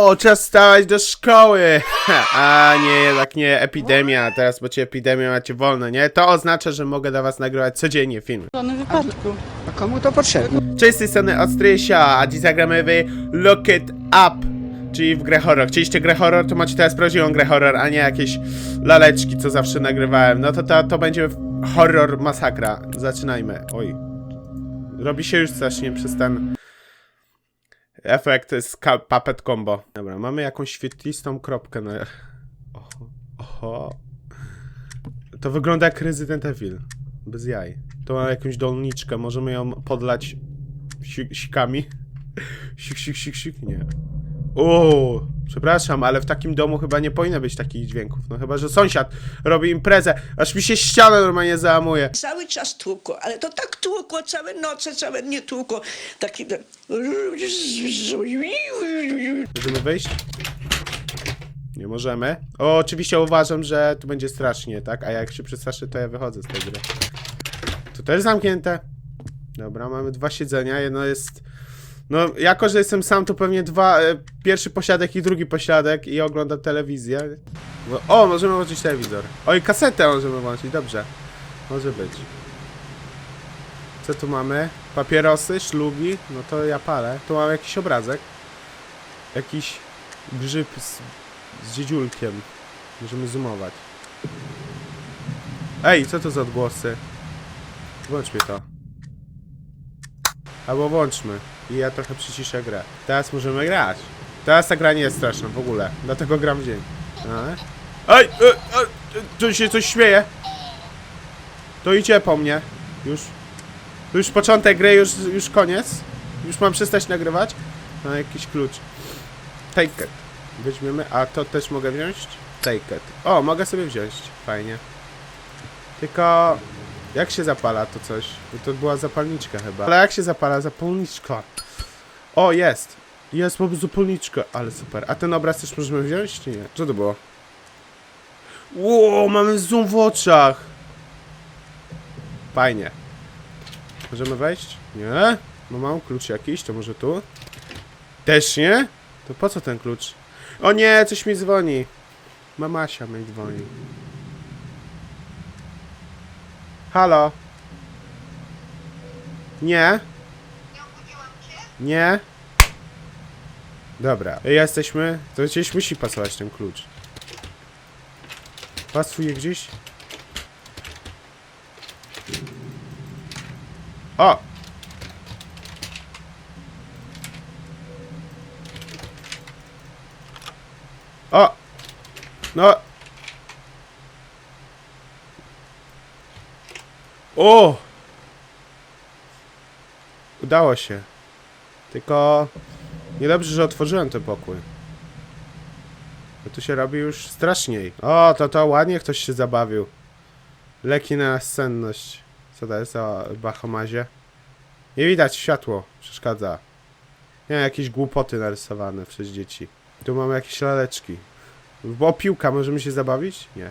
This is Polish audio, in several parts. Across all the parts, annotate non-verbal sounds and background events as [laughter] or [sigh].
O, czas wstawać do szkoły! A nie, jednak nie, epidemia. Teraz macie epidemię, macie wolne, nie? To oznacza, że mogę dla was nagrywać codziennie filmy. W żadnym wypadku. A komu to potrzebne? Cześć, z tej strony Ostrysia, a dziś zagramy w Look It Up, czyli w grę horror. Chcieliście grę horror, to macie teraz prawdziwą grę horror, a nie jakieś laleczki, co zawsze nagrywałem. No to to, to będzie horror masakra. Zaczynajmy. Oj. Robi się już strasznie przez ten efekt z puppet combo. Dobra, mamy jakąś świetlistą kropkę na... Oho. Oho. To wygląda jak Resident Evil. Bez jaj. To ma jakąś dolniczkę, możemy ją podlać si- sikami. [laughs] Sik, sik, sik, sik, nie. O, przepraszam, ale w takim domu chyba nie powinno być takich dźwięków. No chyba, że sąsiad robi imprezę, aż mi się ściana normalnie załamuje. Cały czas tłukło, ale to tak tłukło, całe noce, całe dnie tłukło. Taki... Możemy wyjść? Nie możemy. O, oczywiście uważam, że tu będzie strasznie, tak? A jak się przestraszę, to ja wychodzę z tej gry. Tu też zamknięte. Dobra, mamy dwa siedzenia. Jedno jest. No, jako że jestem sam, to pewnie dwa. E, pierwszy posiadek i drugi posiadek i oglądam telewizję. O, możemy włączyć telewizor. Oj, kasetę możemy włączyć, dobrze. Może być. Co tu mamy? Papierosy, szlugi. No to ja palę. Tu mamy jakiś obrazek. Jakiś grzyb z, z dziedziulkiem. Możemy zoomować. Ej, co to za odgłosy? Włączmy to. Albo włączmy. I ja trochę przyciszę grę. Teraz możemy grać. Teraz ta gra nie jest straszna w ogóle. Dlatego gram w dzień. Ale... Ej! E, e, tu się coś śmieje. To idzie po mnie. Już. Już początek gry, już, już koniec. Już mam przestać nagrywać. Mam jakiś klucz. Take it. Weźmiemy, a to też mogę wziąć? Take it. O, mogę sobie wziąć. Fajnie. Tylko... Jak się zapala to coś? To była zapalniczka chyba. Ale jak się zapala zapalniczka? O, jest. Jest po prostu zapalniczka. Ale super. A ten obraz też możemy wziąć, czy nie? Co to było? Ło, mamy zoom w oczach. Fajnie. Możemy wejść? Nie? No mam klucz jakiś, to może tu? Też nie? To po co ten klucz? O nie, coś mi dzwoni. Mamasia mi dzwoni. Halo? Nie? Nie? Dobra, jesteśmy. To gdzieś musi pasować ten klucz. Pasuje gdzieś? O! O! No! O! Udało się. Tylko... Niedobrze, że otworzyłem ten pokój. Bo tu się robi już straszniej. O, to to ładnie ktoś się zabawił. Leki na senność. Co to jest o Bahomazie? Nie widać, światło przeszkadza. Nie, jakieś głupoty narysowane przez dzieci. Tu mamy jakieś laleczki. Bo piłka, możemy się zabawić? Nie.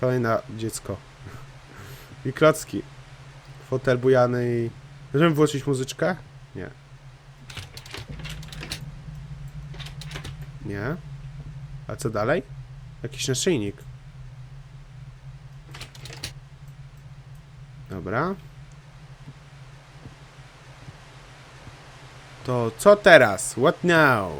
Kolejne dziecko. I klocki. Fotel bujany i... Możemy włączyć muzyczkę? Nie. Nie. A co dalej? Jakiś naszyjnik. Dobra. To co teraz? What now?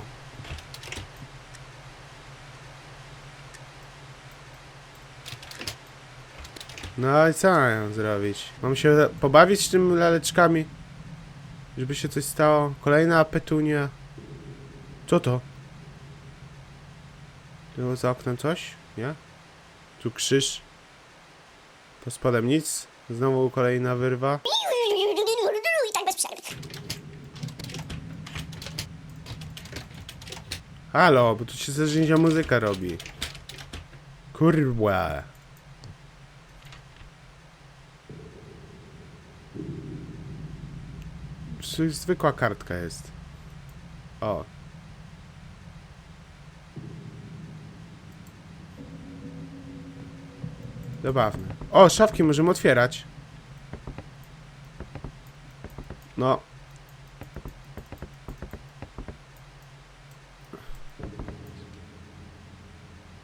No i co mam zrobić? Mam się pobawić tym laleczkami? Żeby się coś stało? Kolejna petunia. Co to? Tu za oknem coś? Nie? Tu krzyż. Po spodem nic. Znowu kolejna wyrwa. I tak bez przerwy. Halo, bo tu się zarzędzia muzyka robi. Kurwa. Czy zwykła kartka jest. O. Zabawne. O, szafki możemy otwierać. No.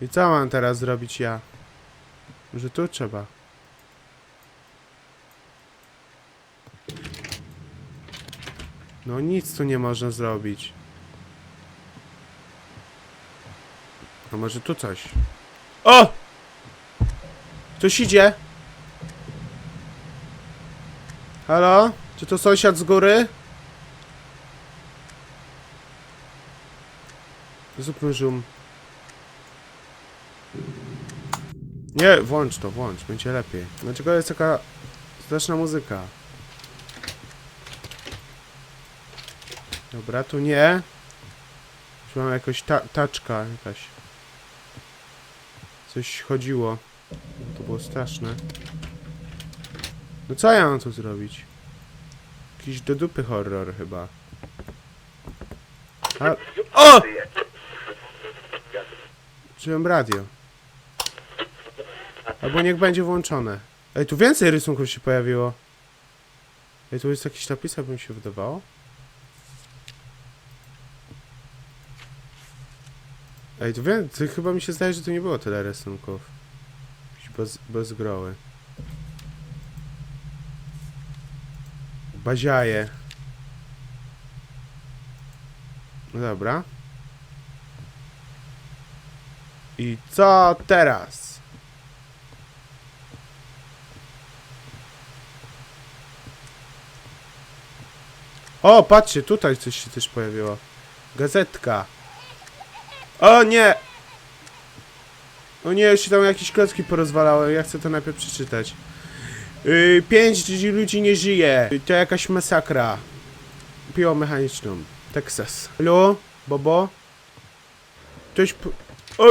I co mam teraz zrobić ja? Że tu trzeba. No nic tu nie można zrobić. A może tu coś? O! Ktoś idzie? Halo? Czy to sąsiad z góry? Zróbmy zoom. Nie, włącz to, włącz, będzie lepiej. Dlaczego jest taka straszna muzyka? Dobra, tu nie. Już mam jakoś ta taczka jakaś. Coś chodziło. To było straszne. No co ja mam tu zrobić? Jakiś do dupy horror chyba. A... O! Czułem radio. Albo niech będzie włączone. Ej, tu więcej rysunków się pojawiło. Ej, tu jest jakiś napis, jakby mi się wydawało. Ej, tu więcej, chyba mi się zdaje, że tu nie było tyle rysunków. Bez, bez groły. Baziaje. No dobra. I co teraz? O, patrzcie, tutaj coś się też pojawiło. Gazetka. O nie! O nie, się tam jakieś klocki porozwalały. Ja chcę to najpierw przeczytać. Yy, pięć ludzi nie żyje. To jakaś masakra. Piłą mechaniczną. Texas. Halo? Bobo? Ktoś... O!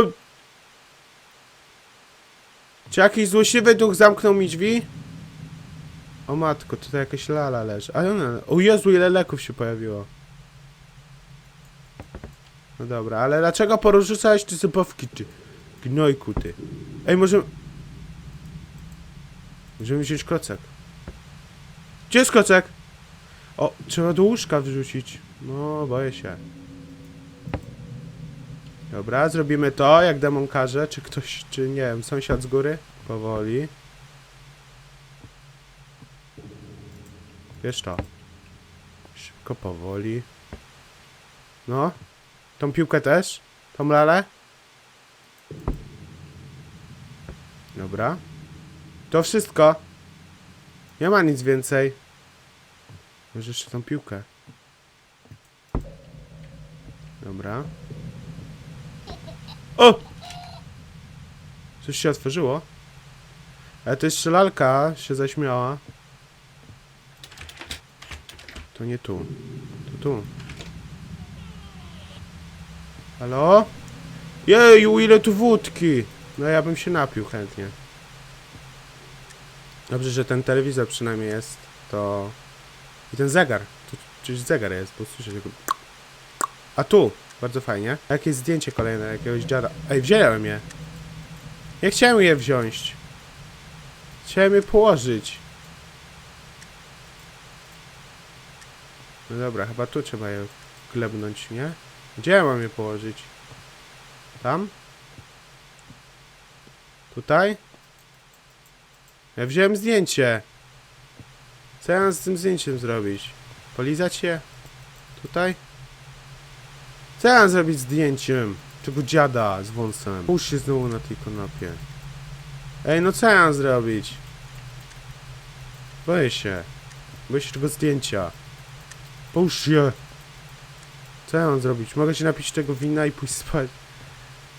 Czy jakiś złośliwy duch zamknął mi drzwi? O matko, tutaj jakaś lala leży. A ona... O Jezu, ile leków się pojawiło. No dobra, ale dlaczego porzucałeś te zabawki, ty? Gnojku, ty. Ej, może... Możemy wziąć klocek. Gdzie jest klocek? O, trzeba do łóżka wrzucić. No, boję się. Dobra, zrobimy to, jak demon każe. Czy ktoś, czy nie wiem, sąsiad z góry? Powoli. Wiesz to. Szybko, powoli. No. Tą piłkę też? Tą lalę? Dobra. To wszystko. Nie ma nic więcej. Może jeszcze tą piłkę. Dobra. O! Coś się otworzyło. Ale to jeszcze lalka się zaśmiała. To nie tu. To tu. Halo? Jeju, ile tu wódki! No ja bym się napił chętnie. Dobrze, że ten telewizor przynajmniej jest, to... I ten zegar. Tu czyś zegar jest, bo słyszę tego... A tu! Bardzo fajnie. Jakieś zdjęcie kolejne jakiegoś dziada. Ej, wziąłem je! Nie chciałem je wziąć. Chciałem je położyć. No dobra, chyba tu trzeba je glebnąć, nie? Gdzie ja mam je położyć? Tam? Tutaj? Ja wziąłem zdjęcie. Co ja mam z tym zdjęciem zrobić? Polizać je? Tutaj? Co ja mam zrobić zdjęciem? Tego dziada z wąsem. Puść się znowu na tej konopie. Ej, no co ja mam zrobić? Boję się. Boję się tego zdjęcia. Puść się. Co ja mam zrobić? Mogę się napić tego wina i pójść spać.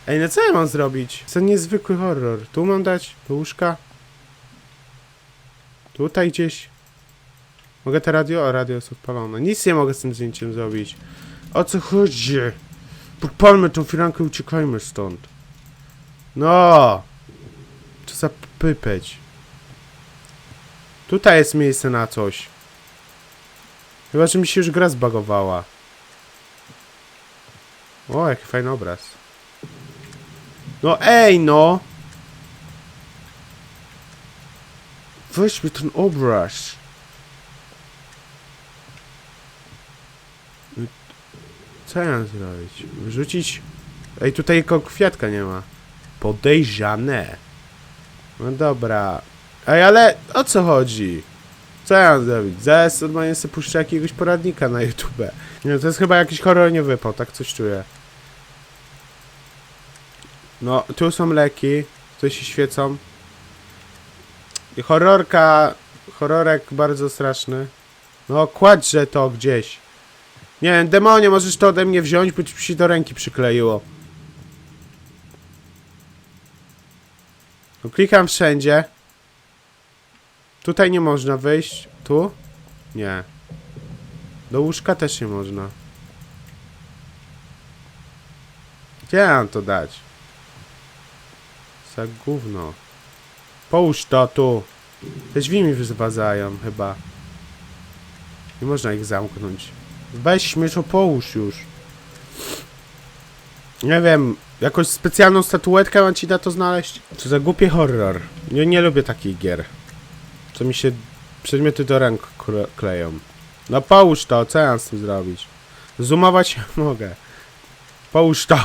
Ej, no co ja mam zrobić? To niezwykły horror. Tu mam dać? Do łóżka? Tutaj gdzieś? Mogę te radio? O, radio jest odpalone. Nic nie mogę z tym zdjęciem zrobić. O co chodzi? Podpalmy tą firankę i uciekajmy stąd. No! Co za pypeć. Tutaj jest miejsce na coś. Chyba, że mi się już gra zbagowała. O, jaki fajny obraz. No ej, no! Weź mi ten obraz. Co ja zrobić? Wrzucić? Ej, tutaj tylko kwiatka nie ma. Podejrzane. No dobra. Ej, ale o co chodzi? Co ja mam zrobić? Zaraz normalnie sobie puszczę jakiegoś poradnika na YouTube. Nie, to jest chyba jakiś horror nie wypał, tak coś czuję. No, tu są leki, tu się świecą. I horrorka, horrorek bardzo straszny. No, kładźże to gdzieś. Nie wiem, demonie, możesz to ode mnie wziąć, bo ci się do ręki przykleiło. No, klikam wszędzie. Tutaj nie można wyjść. Tu? Nie. Do łóżka też nie można. Gdzie ja mam to dać? Za gówno. Połóż to tu. Te drzwi mi wyzwadzają chyba. Nie można ich zamknąć. Weź to połóż już. Nie wiem, jakąś specjalną statuetkę mam ci na to znaleźć? Co za głupie horror. Nie, nie lubię takich gier. Co mi się przedmioty do ręk kle- kleją. No połóż to, co ja z tym zrobić? Zoomować mogę. Połóż to.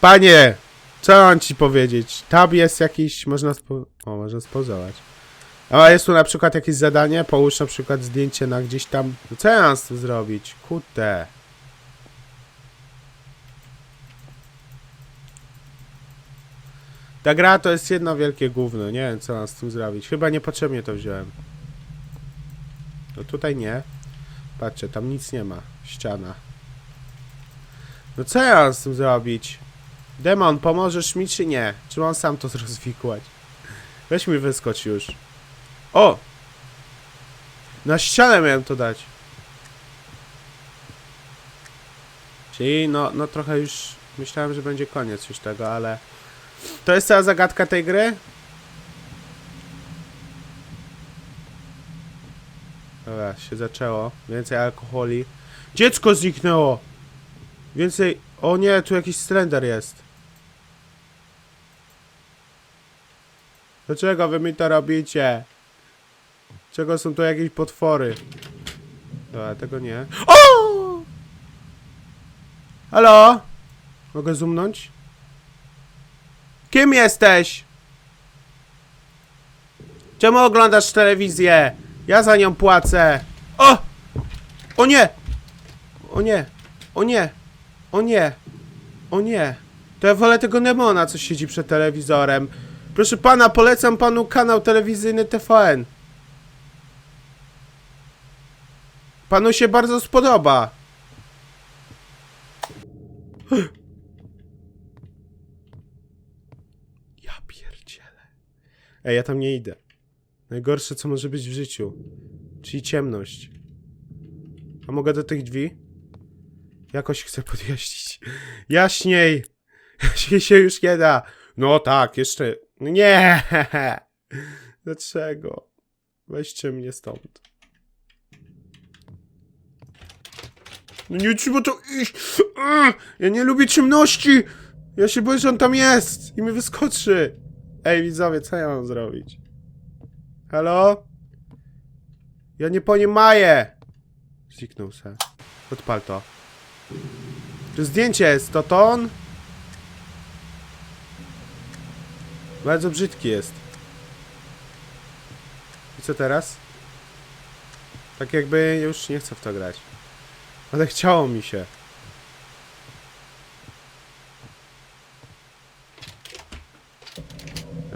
Panie, co mam ci powiedzieć? Tab jest jakiś, można spo... O, można spozować. A jest tu na przykład jakieś zadanie? Połóż na przykład zdjęcie na gdzieś tam... Co ja mam z tym zrobić? Kurde. Ta gra to jest jedno wielkie gówno. Nie wiem, co mam z tym zrobić. Chyba niepotrzebnie to wziąłem. No tutaj nie. Patrzcie, tam nic nie ma. Ściana. No co ja mam z tym zrobić? Demon, pomożesz mi czy nie? Czy mam sam to [laughs] rozwikłać? Weź mi wyskocz już. O! Na ścianę miałem to dać. Czyli no, no trochę już myślałem, że będzie koniec już tego, ale... To jest cała zagadka tej gry? Dobra, się zaczęło. Więcej alkoholi. Dziecko zniknęło! Więcej... O nie, tu jakiś slender jest. Dlaczego wy mi to robicie? Czego są tu jakieś potwory? Dobra, tego nie. O! Halo? Mogę zoomnąć? Kim jesteś? Czemu oglądasz telewizję? Ja za nią płacę. O! O nie! O nie! O nie! O nie! O nie! To ja wolę tego Nemona, co siedzi przed telewizorem. Proszę pana, polecam panu kanał telewizyjny TVN. Panu się bardzo spodoba. Ja pierdzielę. Ej, ja tam nie idę. Najgorsze, co może być w życiu. Czyli ciemność. A mogę do tych drzwi? Jakoś chcę podjaśnić. [laughs] Jaśniej! Jaśniej się już nie da. No tak, jeszcze... Nie! [laughs] Dlaczego? Weźcie mnie stąd. No nie trzeba to iść! Ugh! Ja nie lubię ciemności! Ja się boję, że on tam jest i mi wyskoczy. Ej, widzowie, co ja mam zrobić? Halo? Ja nie poniemaję! Zniknął se. Odpal to. Tu zdjęcie jest, to to on? Bardzo brzydki jest. I co teraz? Tak jakby już nie chcę w to grać. Ale chciało mi się.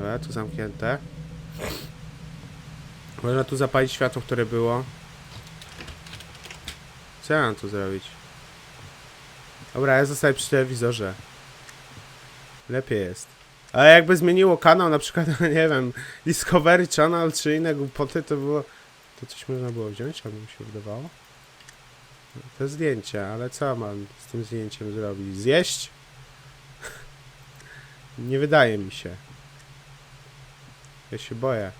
Dobra, tu zamknięte. Można tu zapalić światło, które było. Co ja mam tu zrobić? Dobra, ja zostaję przy telewizorze. Lepiej jest. Ale jakby zmieniło kanał, na przykład, [laughs] nie wiem, Discovery Channel czy inne głupoty, to było... To coś można było wziąć, albo mi się wydawało? To zdjęcie, ale co mam z tym zdjęciem zrobić? Zjeść? [laughs] Nie wydaje mi się. Ja się boję.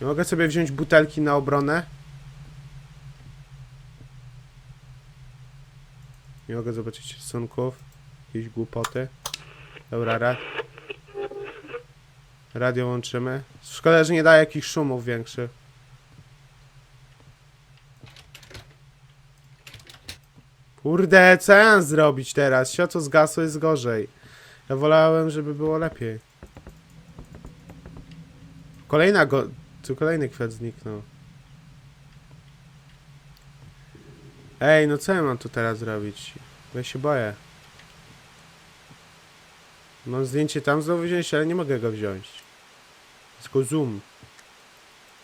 Nie mogę sobie wziąć butelki na obronę? Nie mogę zobaczyć rysunków. Jakieś głupoty. Dobra, ra radio łączymy. Szkoda, że nie daje jakichś szumów większych. Kurde, co ja mam zrobić teraz? Światło zgasło jest gorzej. Ja wolałem, żeby było lepiej. Kolejna go... Tu kolejny kwiat zniknął. Ej, no co ja mam tu teraz zrobić? Ja się boję. Mam zdjęcie tam znowu wziąć, ale nie mogę go wziąć. Tylko zoom.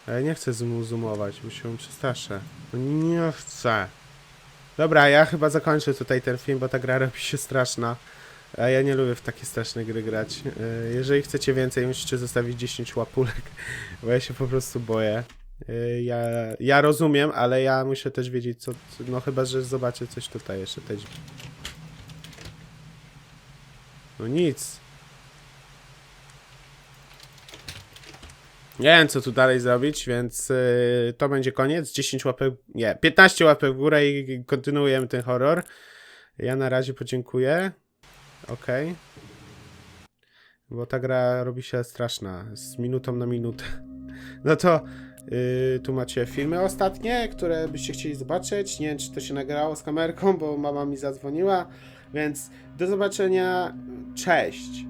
Ale nie chcę zoomu zoomować, bo się przestraszę. No nie chcę. Dobra, ja chyba zakończę tutaj ten film, bo ta gra [laughs] robi się straszna. A ja nie lubię w takie straszne gry grać. E, Jeżeli chcecie więcej, musicie zostawić 10 łapulek, [laughs] bo ja się po prostu boję. E, Ja, ja rozumiem, ale ja muszę też wiedzieć, co. No chyba, że zobaczę coś tutaj jeszcze. Te. No nic. Nie wiem, co tu dalej zrobić, więc yy, to będzie koniec. 10 łapek, nie, 15 łapek w górę i kontynuujemy ten horror. Ja na razie podziękuję. Okej. Bo ta gra robi się straszna, z minutą na minutę. [laughs] No to yy, tu macie filmy ostatnie, które byście chcieli zobaczyć. Nie wiem, czy to się nagrało z kamerką, bo mama mi zadzwoniła. Więc do zobaczenia. Cześć.